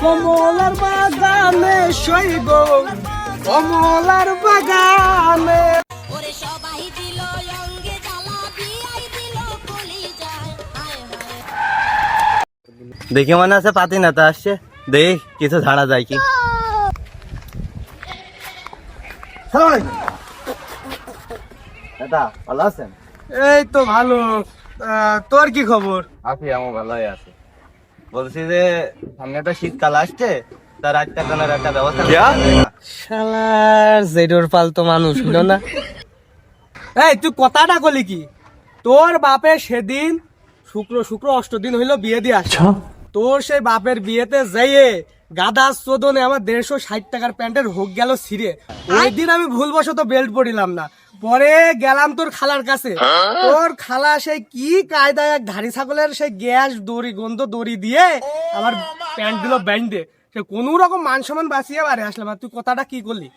কমলার বাগানে শৈব কমলার বাগানে ওরে সবাই দিল অঙ্গে জ্বালা বিয়াই দিল কলি যায় দেখে মনে আছে পাতি নেতা আসছে? দেখ কিছু ঝাড়া যায় কি? ভালো আছেন? এই তো ভালো। তোর কি খবর? আছি আমি ভালোই আছি। বলছি যে সামনে তো শীতকাল আসছে তার একটা জনের একটা ব্যবস্থা? শালার জেডোর পালতো মানুষ হলো না? এই তুই কথাটা কলি কি? তোর বাপে সেদিন শুক্র শুক্র অষ্ট দিন হইল বিয়ে দিয়ে আসছে। তোর সেই বাপের বিয়েতে যাইয়ে গাদা চোদনে আমার দেড়শো ষাট টাকার প্যান্টের হোক গেল ছিঁড়ে। ওই দিন আমি ভুলবশত বেল্ট পরিলাম না। পরে গেলাম তোর খালার কাছে। তোর খালা সেই কি কায়দায় এক ধাড়ি ছাগলের সেই গ্যাস দড়ি গন্ধ দড়ি দিয়ে আমার প্যান্ট দিল ব্যান্ডে সে কোন রকম মান সম্মান বাঁচিয়ে বাড়ি আসলাম। আর তুই কথাটা কি করলি?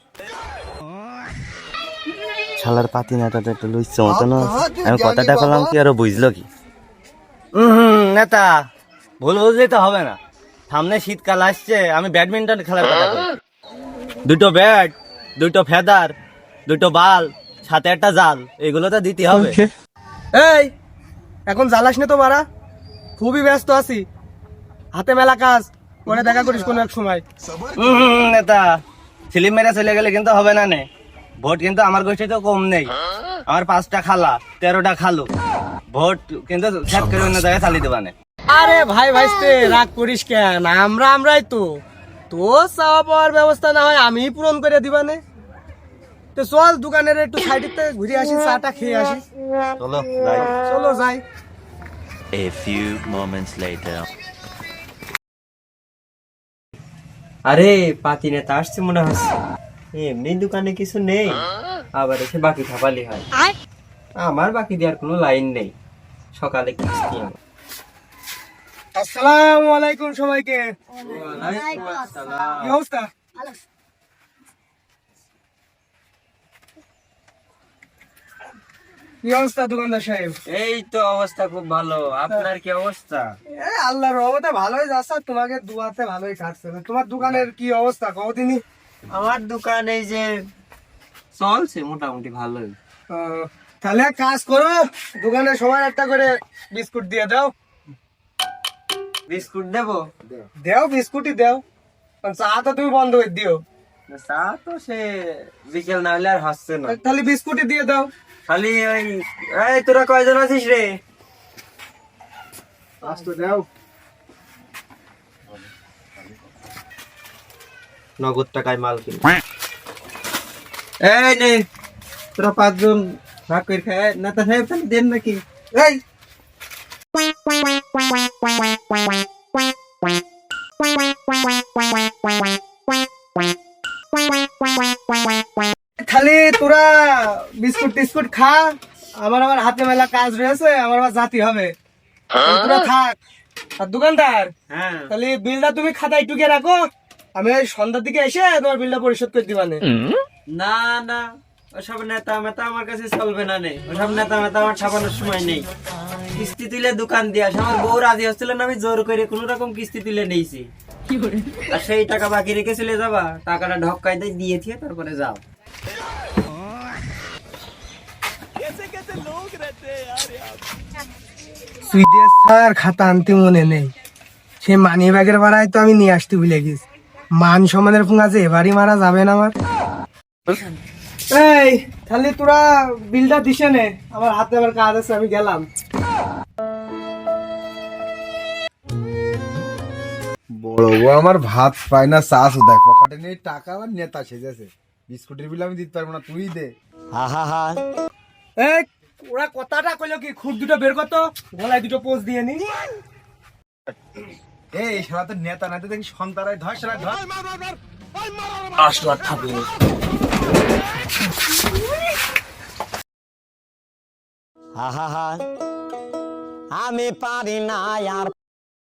শালার পাতি নেতাটা একটু লইছে মতো না। আমি কথাটা করলাম কি আরও বুঝলো কি? হুম নেতা ভুল বুঝলে তো হবে না। সামনে শীতকাল আসছে আমি ব্যাডমিন্টন খেলার কথা দুটো ব্যাট দুটো ফেদার দুটো বাল। সাথে একটা জাল এগুলো তো দিতে হবে। এই এখন জ্বালাস না তো মারা। খুবই ব্যস্ত আছি। হাতে মেলা কাজ পরে দেখা করিস কোনো এক সময়। নেতা ফিল্ম মেরে চলে গেলে কিন্তু হবে না নে। ভোট কিন্তু আমার গোষ্ঠী তো কম নেই। আমার পাঁচটা খালা তেরোটা খালু। ভোট কিন্তু খ্যাত করে অন্য জায়গায় চালিয়ে দেবা নে। আরে ভাই ভাইস্তে রাগ করিস কেন? আমরা আমরাই তো। তো চাওয়া পাওয়ার ব্যবস্থা না হয় আমি পূরণ করে দিবানে তো চল দোকানের একটু সাইডে ঘুরে আসি চাটা খেয়ে আসি। চলো যাই। চলো যাই। A few moments later. আরে পাতি নেতা আসছে মনে হচ্ছে। এমনি দোকানে কিছু নেই। আবার এসে বাকি খাপালি হয়। আমার বাকি দেওয়ার কোনো লাইন নেই। সকালে কিস্তি আমার আসসালামু আলাইকুম সবাইকে। কি অবস্থা? কি অবস্থা দোকানদার সাহেব? এই তো অবস্থা খুব ভালো। আপনার কি অবস্থা? এ আল্লাহর রহমতে ভালোই যাচ্ছে তোমাকে দুয়াতে ভালোই কাটছে। তোমার দোকানের কি অবস্থা? কতদিনই আমার দোকান এই যে চলছে মোটামুটি ভালোই। তাহলে এক কাজ করো দোকানে সবাই একটা করে বিস্কুট দিয়ে দাও। বিস্কুট দেবো? দেও বিস্কুটই দেও। কারণ চা তো তুমি বন্ধ করে দিও। চা তো সে বিকেল না হলে আর হচ্ছে না। তাহলে বিস্কুটই দিয়ে দাও। খালি ওই এই তোরা কয়জন আছিস রে আজ তো দাও নগদ টাকায় মাল কিনে এই নে তোরা পাঁচজন ভাগ করে খায় না তা সাহেব তাহলে দেন নাকি এই খালি বিস্কুট খা আমার আমার হাতে মেলা কাজ রয়েছে আমার আবার জাতি হবে। তোরা থাক। আর দোকানদার হ্যাঁ। তাহলে বিলটা তুমি খাতায় টুকে রাখো আমি সন্ধ্যার দিকে এসে তোমার বিলটা পরিশোধ করে দিবানে। না না ওসব নেতা মেতা আমার কাছে চলবে না নে। ওসব নেতা মেতা আমার ছাপানোর সময় নেই। কিস্তি তুলে দোকান দিয়ে আসে আমার বউ রাজি হচ্ছিল না আমি জোর করে কোন রকম কিস্তি তুলে নিয়েছি। আর সেই টাকা বাকি রেখে চলে যাবা টাকাটা ঢক্কাই দিয়ে দিয়ে দিয়ে তারপরে যাও। স্যার খাতা আনতে মনে নেই। সে মানি ব্যাগের ভাড়ায় তো আমি নিয়ে আসতে ভুলে গেছি। মান সম্মানের এবারই মারা যাবে না আমার। এই তাহলে তোরা বিলটা দিছে নে। আমার হাতে আবার কাজ আছে আমি গেলাম। বড় বউ আমার ভাত পায় না চা দেয় পকেটে নেই টাকা আমার নেতা সেজেছে। বিস্কুটের বিল আমি দিতে পারব না তুই দে। এই ওরা কথাটা কইলো কি খুব দুটো বের করতো গলায় দুটো পোজ দিয়ে নি। এই সারা তো নেতা নাতে দেখি সন্তারায় ধর সারা ধর।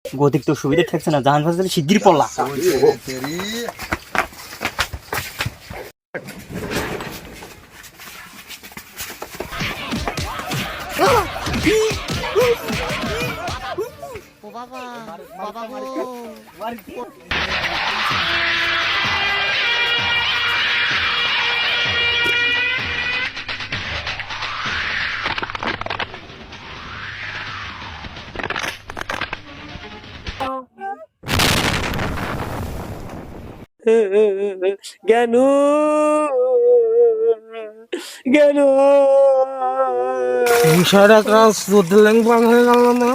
গতিক তো সুবিধা ঠেকছে না জাহান ফাজলে শিগগির পড়লা। কেন কেন? সারা কাজ সুদ লেঙ্গা হয়ে গেল না?